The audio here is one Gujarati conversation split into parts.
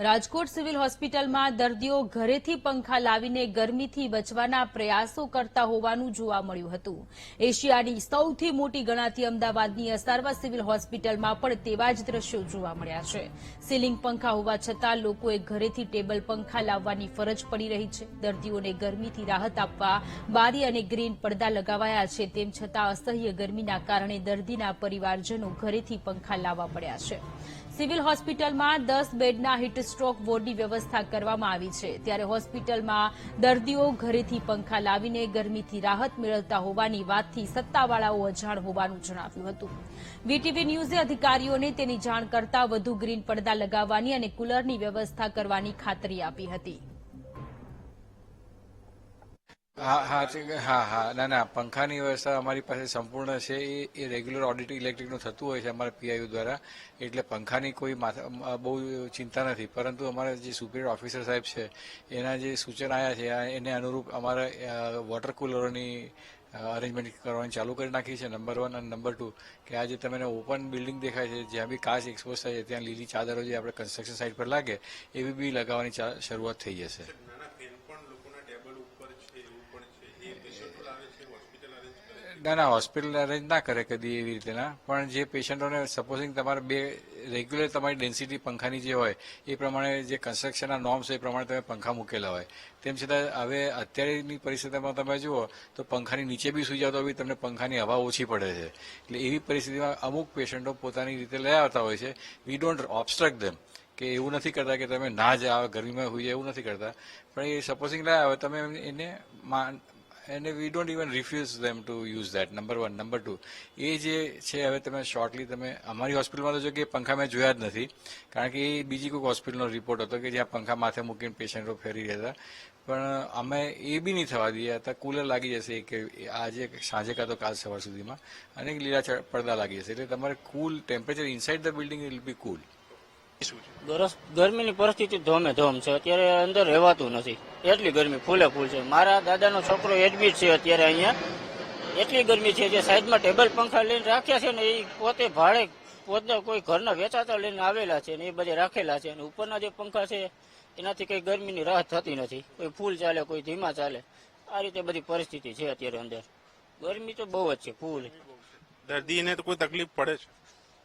રાજકોટ સિવિલ હોસ્પિટલમાં દર્દીઓ ઘરેથી પંખા લાવીને ગરમીથી બચવાના પ્રયાસો કરતા હોવાનું જોવા મળ્યું હતું. એશિયાની સૌથી મોટી ગણાતી અમદાવાદની અસારવા સિવિલ હોસ્પિટલમાં પણ તેવા જ દ્રશ્યો જોવા મળ્યા છે. સીલિંગ પંખા હોવા છતાં લોકોએ ઘરેથી ટેબલ પંખા લાવવાની ફરજ પડી રહી છે. દર્દીઓને ગરમીથી રાહત આપવા બારી અને ગ્રીન પડદા લગાવાયા છે, તેમ છતાં અસહ્ય ગરમીના કારણે દર્દીના પરિવારજનો ઘરેથી પંખા લાવવા પડ્યા છે. સિવિલ હોસ્પિટલમાં દસ બેડના હીટસ્ટ્રોક વોર્ડની વ્યવસ્થા કરવામાં આવી છે. ત્યારે હોસ્પિટલમાં દર્દીઓ ઘરેથી પંખા લાવીને ગરમીથી રાહત મેળવતા હોવાની વાતથી સત્તાવાળાઓ અજાણ હોવાનું જણાવ્યું હતું. વીટીવી ન્યૂઝે અધિકારીઓને તેની જાણ કરતા વધુ ગ્રીન પડદા લગાવવાની અને કુલરની વ્યવસ્થા કરવાની ખાતરી આપી હતી. હા હા હા હા. ના ના, પંખાની વ્યવસ્થા અમારી પાસે સંપૂર્ણ છે. એ રેગ્યુલર ઓડિટ ઇલેક્ટ્રિકનું થતું હોય છે અમારા પીઆઈયુ દ્વારા. એટલે પંખાની કોઈ માથા બહુ ચિંતા નથી. પરંતુ અમારા જે સુપિરિયર ઓફિસર સાહેબ છે, એના જે સૂચન આવ્યા છે એને અનુરૂપ અમારા વોટર કુલરોની અરેન્જમેન્ટ કરવાની ચાલુ કરી નાખી છે નંબર વન અને નંબર ટુ કે આ જે તમને ઓપન બિલ્ડિંગ દેખાય છે, જ્યાં બી કાચ એક્સપોઝ થાય છે, ત્યાં લીલી ચાદરો જે આપણે કન્સ્ટ્રક્શન સાઇટ પર લાગે, એવી બી લગાવવાની શરૂઆત થઈ જશે નાના ફેન પણ લોકોના ટેબલ ઉપર છે એવું પણ છે એ પેશન્ટો લાવે છે હોસ્પિટલ અરેન્જ કરે ના ના હોસ્પિટલ અરેન્જ ના કરે કદી એવી રીતેના. પણ જે પેશન્ટોને સપોઝિંગ તમારે બે રેગ્યુલર તમારી ડેન્સિટી પંખાની જે હોય, એ પ્રમાણે જે કન્સ્ટ્રક્શનના નોર્મ્સ એ પ્રમાણે તમે પંખા મૂકેલા હોય. તેમ છતાં હવે અત્યારેની પરિસ્થિતિમાં તમે જુઓ, તો પંખાની નીચે બી સુઈ જાવ તો બી તમને પંખાની હવા ઓછી પડે છે. એટલે એવી પરિસ્થિતિમાં અમુક પેશન્ટો પોતાની રીતે લઈ આવતા હોય છે. વી ડોન્ટ ઓબસ્ટ્રક્ટ ધેમ કે એવું નથી કરતા કે તમે ના જ આવો ગરમીમાં હોઈ એવું નથી કરતા. પણ એ સપોઝિંગ લાયા હોય તમે એને અને we don't even refuse them to use that number one number two એ જે છે, હવે તમે શોર્ટલી તમે અમારી હોસ્પિટલમાં તો જો કે પંખા મેં જોયા જ નથી, કારણ કે એ બીજી કોઈક હોસ્પિટલનો રિપોર્ટ હતો કે જ્યાં પંખા માથે મૂકીને પેશન્ટો ફેરી રહ્યા હતા પણ અમે એ બી નહીં થવા દઈએ હતા કુલર લાગી જશે કે આજે સાંજે કાં તો કાલ સવાર સુધીમાં. અને લીલા પડદા લાગી જશે. એટલે તમારે cool temperature inside the building will be cool ગરમીની પરિસ્થિતિ ધોમે ધોમ છે. અત્યારે અંદર રહેવાતું નથી. એટલી ગરમી ફૂલે ફૂલ છે. મારા દાદાનો છોકરો એડમિટ છે અત્યારે અહીંયા. એટલી ગરમી છે જે સાઈડમાં ટેબલ પંખા લઈને રાખ્યા છે ને એ પોતે ભાડે પોતે કોઈ ઘરના વેચાતા લઈને આવેલા છે ને એ બધે રાખેલા છે. અને ઉપરના જે પંખા છે એનાથી કઈ ગરમીની રાહત થતી નથી. કોઈ ફૂલ ચાલે કોઈ ધીમા ચાલે. આ રીતે બધી પરિસ્થિતિ છે અત્યારે અંદર. ગરમી તો બહુ જ છે ફૂલ. દર્દીને તો કોઈ તકલીફ પડે છે?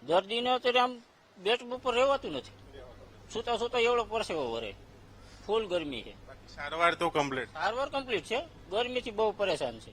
દર્દીને તો આમ બેટ ઉપર રહેવાતું નથી. સુતા સુતા એવડો પરસેવો વરે. ફૂલ ગરમી છે. સારવાર તો કમ્પ્લીટ સારવાર કમ્પ્લીટ છે. ગરમીથી બહુ પરેશાન છે.